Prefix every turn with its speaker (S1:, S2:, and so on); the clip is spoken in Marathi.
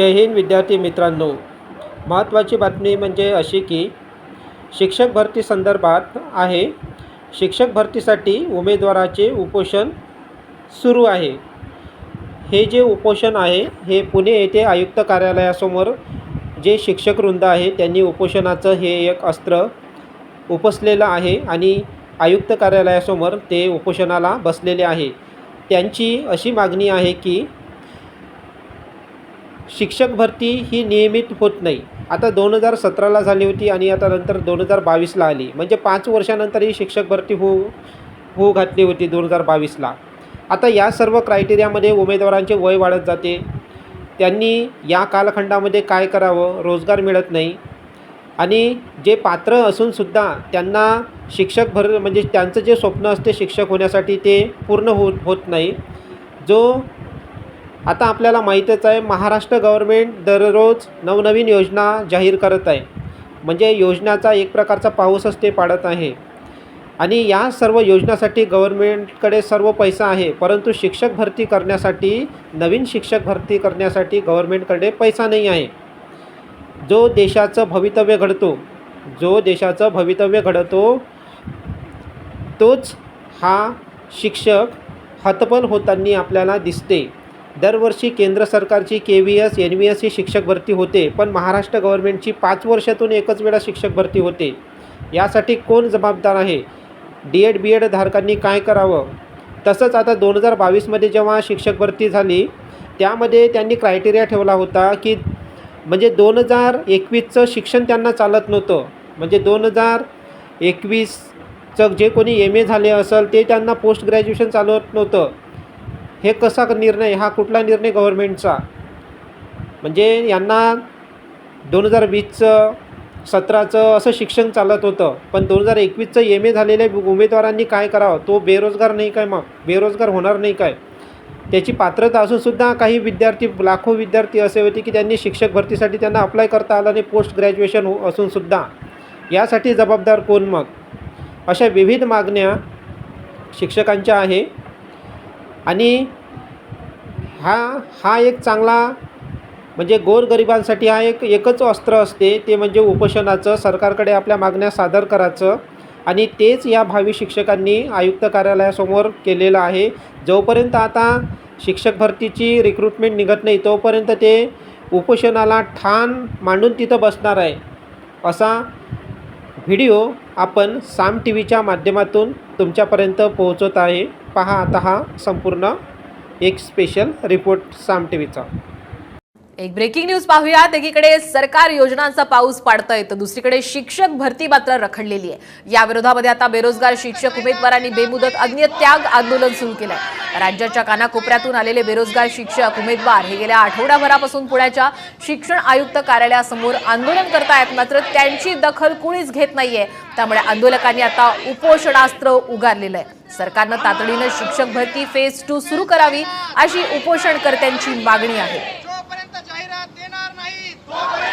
S1: जय हिंद विद्यार्थी मित्रांनो. महत्त्वाची बातमी म्हणजे अशी की शिक्षक भरती संदर्भात आहे. शिक्षक भरतीसाठी उमेदवाराचे उपोषण सुरू आहे. हे जे उपोषण आहे हे पुणे येथे आयुक्त कार्यालयासमोर जे शिक्षक वृंद आहे त्यांनी उपोषणाचं हे एक अस्त्र उपसलेलं आहे आणि आयुक्त कार्यालयासमोर ते उपोषणाला बसलेले आहे. त्यांची अशी मागणी आहे की शिक्षक भरती ही नियमित होत नाही. आता दोन हजार सतराला झाली होती आणि आता नंतर दोन हजार बावीसला आली. म्हणजे पाच वर्षानंतर ही शिक्षक भरती हो होऊ घातली होती दोन हजार बावीसला. आता या सर्व क्रायटेरियामध्ये उमेदवारांचे वय वाढत जाते. त्यांनी या कालखंडामध्ये काय करावं? रोजगार मिळत नाही. आणि जे पात्र असूनसुद्धा त्यांना शिक्षक भर म्हणजे त्यांचं जे स्वप्न असते शिक्षक होण्यासाठी ते पूर्ण होत होत नाही. जो आता आपल्याला माहीतच आहे महाराष्ट्र गव्हर्मेंट दररोज नवनवीन योजना जाहीर करत आहे. म्हणजे योजनाचा एक प्रकारचा पाऊसच ते पाडत आहे. आणि या सर्व योजनासाठी गव्हर्मेंटकडे सर्व पैसा आहे परंतु शिक्षक भरती करण्यासाठी नवीन शिक्षक भरती करण्यासाठी गव्हर्मेंटकडे पैसा नाही आहे. जो देशाचं भवितव्य घडतो जो देशाचं भवितव्य घडतो तोच हा शिक्षक हतबल होताना आपल्याला दिसते. दरवर्षी केंद्र सरकारची K V S N V S ही शिक्षक भरती होते पण महाराष्ट्र गव्हर्मेंटची पाच वर्षातून एकच वेळा शिक्षक भरती होते. यासाठी कोण जबाबदार आहे? डी एड बी एड धारकांनी काय करावं? तसंच आता दोन हजार बावीसमध्ये जेव्हा शिक्षक भरती झाली त्यामध्ये त्यांनी क्रायटेरिया ठेवला होता की म्हणजे दोन हजार एकवीसचं शिक्षण त्यांना चालत नव्हतं. म्हणजे दोन हजार एकवीसचं जे कोणी एम ए झाले असेल ते त्यांना पोस्ट ग्रॅज्युएशन चालवत नव्हतं. हे कसा निर्णय हा कुठला निर्णय गव्हर्मेंटचा म्हणजे यांना दोन हजार वीसचं सतराचं असं शिक्षण चालत होतं पण दोन हजार एकवीसचं एम ए झालेल्या उमेदवारांनी काय करावं? तो बेरोजगार नाही काय मग? बेरोजगार होणार नाही काय? त्याची पात्रता असूनसुद्धा काही विद्यार्थी लाखो विद्यार्थी असे होते की त्यांनी शिक्षक भरतीसाठी त्यांना अप्लाय करता आलं नाही पोस्ट ग्रॅज्युएशन हो असूनसुद्धा यासाठी जबाबदार कोण मग? अशा विविध मागण्या शिक्षकांच्या आहे. आणि हा हा एक चांगला म्हणजे गोरगरिबांसाठी हा एक एकच अस्त्र असते. ते म्हणजे उपोषणाचं सरकारकडे आपल्या मागण्या सादर करायचं. आणि तेच या भावी शिक्षकांनी आयुक्त कार्यालयासमोर केलेलं आहे. जोपर्यंत आता शिक्षक भरतीची रिक्रुटमेंट निघत नाही तोपर्यंत ते उपोषणाला ठाण मांडून तिथं बसणार आहे. असा व्हिडिओ आपण साम टी व्हीच्या माध्यमातून तुमच्यापर्यंत पोहोचवत आहे. पहा आता हा संपूर्ण एक स्पेशल रिपोर्ट साम टी व्हीचा
S2: एक ब्रेकिंग न्यूज पाहूयात. एकीकडे सरकार योजनांचा पाऊस पाडतंय तर दुसरीकडे शिक्षक भरती मात्र रखडलेली आहे. या विरोधामध्ये आता बेरोजगार शिक्षक उमेदवारांनी बेमुदत अग्नित्याग आंदोलन सुरू केलंय. राज्याच्या कानाकोपऱ्यातून आलेले बेरोजगार शिक्षक उमेदवार हे गेल्या आठवडाभरापासून पुण्याच्या शिक्षण आयुक्त कार्यालयासमोर आंदोलन करतायत मात्र त्यांची दखल कुणीच घेत नाहीये. त्यामुळे आंदोलकांनी आता उपोषणास्त्र उगारलेलं आहे सरकारनं तातडीनं शिक्षक भरती फेज टू सुरू करावी अशी उपोषणकर्त्यांची मागणी आहे. Corre!